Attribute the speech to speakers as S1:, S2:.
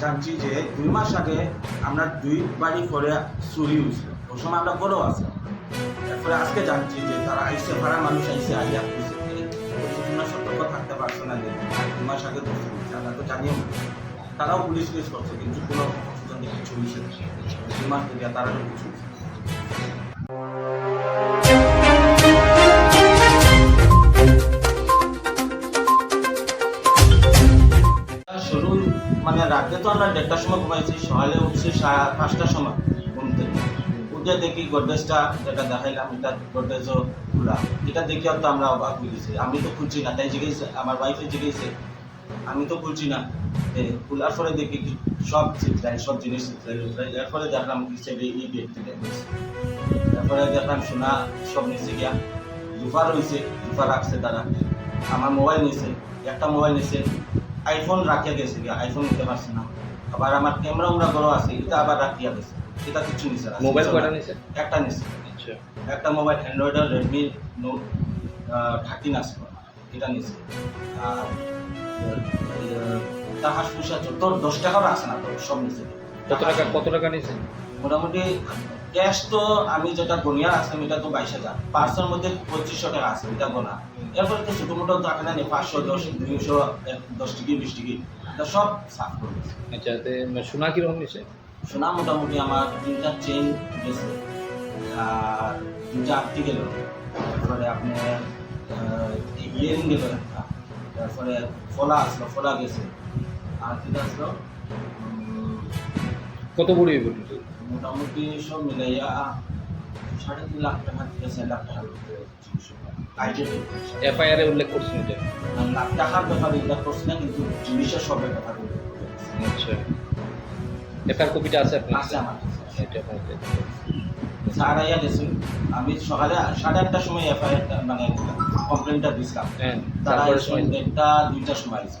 S1: জানছি যে দুই মাস আগে আমরা দুই বাড়ি করে চুরি হয়েছিল। ওই সময় আমরা বড় আছে। তারপরে আজকে জানছি যে তারা আইসে ভাড়া, মানুষ আইসে আইয়া তোমরা সতর্ক থাকতে পারছ না যে দুই মাস আগে তো আমরা তো জানিও তারাও পুলিশ কেস করছে, কিন্তু কোনো কিছু হয়েছে দুই মাস থেকে তারা কিছু শুরু মানে রাতে তো আমরা দেড়টার সময় ঘুমাইছি, সকালে উঠছি পাঁচটার সময় ঘুম থেকে। উঠে দেখি গোদরেজটা যেটা দেখাইলাম, এটা গোদরেজও খোলা। এটা দেখেও তো আমরা অবাক হয়ে আমি তো খুলছি না, তাই জিজ্ঞেস আমার ওয়াইফে জিজ্ঞেসে, আমি তো খুলছি না। খোলার পরে দেখি সব চিত্রাই সব জিনিস চিত্রাই উতরাই এরপরে দেখলাম হিসেবে এই ব্যক্তিটা গেছে তারপরে দেখলাম সোনা সব নিচে গিয়া দুফা রয়েছে দুফা রাখছে তারা। আমার মোবাইল নিছে, একটা মোবাইল নিছে আইফোন রাখিয়া গেছে গিয়া আইফোন নিতে পারছে না। আবার আমার ক্যামেরা উমরা বড় আছে এটা আবার রাখিয়া গেছে এটা কিছু নিছে না
S2: মোবাইল কয়টা নিছে?
S1: একটা নিছে।
S2: আচ্ছা।
S1: একটা মোবাইল অ্যান্ড্রয়েডের রেডমি নোট থার্টিন আছে। এটা নিছে। আর তাহার পয়সা যত দশ টাকাও রাখছে না তো সব নিছে।
S2: কত টাকা কত টাকা নিছে?
S1: মোটামুটি ক্যাশ তো আমি যেটা গনিয়া রাখছিলাম এটা তো বাইশ হাজার। পাঁচশোর মধ্যে পঁচিশশো টাকা আছে এটা গোনা। এরপরে তো ছোটো মোটো টাকা জানি পাঁচশো দশ দুইশো দশ টিকি বিশ টিকি এটা সব সাফ করে
S2: আচ্ছা সোনা কীরকম নিছে?
S1: সোনা মোটামুটি আমার তিনটা চেন গেছে আর দুটা আটটি গেল। তারপরে আপনার ইয়ারিং গেল একটা তারপরে ফলা আসলো ফলা গেছে। আর কি আসলো
S2: কত বড়
S1: মোটামুটি সব মিলাইয়া সাড়ে তিন লাখ টাকা থেকে চার লাখ টাকার
S2: এফআইআর উল্লেখ করছেন এটা
S1: লাখ টাকার ব্যাপারে উল্লেখ করছি না কিন্তু জিনিসের সবের ব্যাপারে।
S2: আচ্ছা। এফআইআর কপিটা আছে আপনার?
S1: আছে আমার।
S2: এটা।
S1: স্যার আইয়া গেছিল আমি সকালে সাড়ে আটটার সময় এফআইআর মানে কমপ্লেনটা দিছিলাম।
S2: হ্যাঁ
S1: তারা দেড়টা দুইটার সময় আইছে